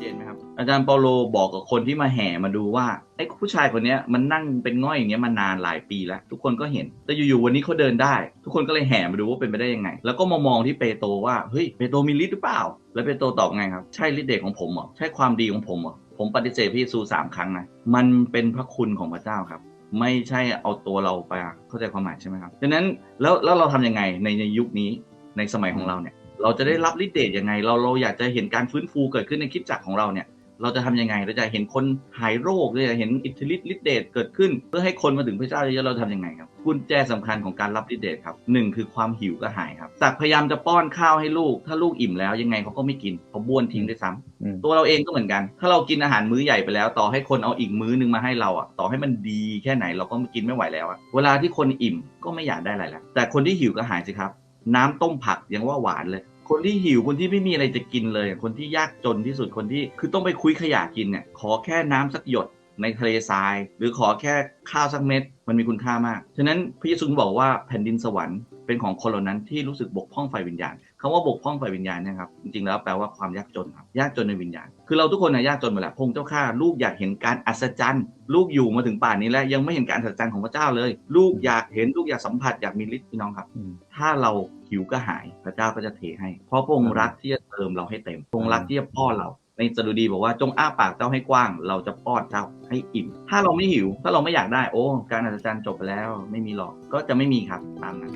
เห็นไหมครับ อาจารย์เปาโลบอกกับคนที่มาแห่มาดูว่าไอ้ผู้ชายคนเนี้ยมันนั่งเป็นง่อยอย่างเงี้ยมานานหลายปีแล้ว ทุกคนก็เห็น แต่อยู่ๆวันนี้เขาเดินได้ ทุกคนก็เลยแห่มาดูว่าเป็นไปได้ยังไง แล้วก็มามองที่เปโตว่าเฮ้ยเปโตมีฤทธิ์หรือเปล่า แล้วเปโตตอบไงครับใช่ฤทธิ์เดชของผมเหรอใช่ความดีของผมเหรอผมปฏิเสธพระเยซูสามครั้งนะมันเป็นพระคุณของพระเจ้าครับ ไม่ใช่เอาตัวเราไปเข้าใจความหมายใช่ไหมครับดังนั้นแล้วแล้วเราทำยังไงในในยุคนี้ในสมัยของเราเนี่ย เราจะได้รับลิเดตยังไง เราเราอยากจะเห็นการฟื้นฟูเกิดขึ้นในคิดจักรของเราเนี่ย เราจะทำยังไง เราจะเห็นคนหายโรคเราจะเห็นอิทธิฤทธิ์ฤทธิ์เดชเกิดขึ้น เพื่อให้คนมาถึงพระเจ้าเยอะๆเราทำยังไงครับกุญแจสำคัญของการรับฤทธิ์เดชครับหนึ่งคือความหิวกระหายครับสักพยายามจะป้อนข้าวให้ลูก ถ้าลูกอิ่มแล้วยังไงเขาก็ไม่กินเขาบ้วนทิ้งด้วยซ้ำอืมตัวเราเองก็เหมือนกัน ถ้าเรากินอาหารมื้อใหญ่ไปแล้ว ต่อให้คนเอาอีกมื้อนึงมาให้เราอะต่อให้มันดีแค่ไหนเราก็กินไม่ไหวแล้วอะเวลาที่คนอิ่มก็ไม่อยากได้อะไรแล้วแต่คนที่หิวก็หายสิครับ น้ำต้มผักยังว่าหวานเลย คนที่หิวคนที่ไม่มีอะไรจะกินเลย คนที่ยากจนที่สุดคนที่คือต้องไปคุยขยะกินเนี่ยขอแค่น้ำสักหยด ในทะเลทราย หรือขอแค่ข้าวสักเม็ดมันมีคุณค่ามาก ฉะนั้นพระเยซูบอกว่าแผ่นดินสวรรค์เป็นของคนเหล่านั้นที่รู้สึกบกพร่องไฟวิญญาณคำว่าบกพร่องไฟวิญญาณเนะครับจริงๆแล้วแปลว่าความยากจนครับยากจนในวิญญาณ คือเราทุกคนนะยากจนหมดแหละพงเจ้าข้าลูกอยากเห็นการอัศจรรย์ลูกอยู่มาถึงป่านนี้แล้วยังไม่เห็นการอัศจรรย์ของพระเจ้าเลย ลูกอยากเห็นลูกอยากสัมผัสอยากมีฤทธิ์พี่น้องครับอืมถ้าเราหิวกระหายพระเจ้าก็จะเทให้ เพราะพระองค์อ่ารักที่จะเติมเราให้เต็มพระองค์รักที่จะป้อนเรา ในสดุดีบอกว่าจงอ้าปากเจ้าให้กว้าง เราจะป้อนเจ้าให้อิ่ม ถ้าเราไม่หิว ถ้าเราไม่อยากได้ โอ้ การอัศจรรย์จบไปแล้ว ไม่มีหรอก ก็จะไม่มีครับตามนั้น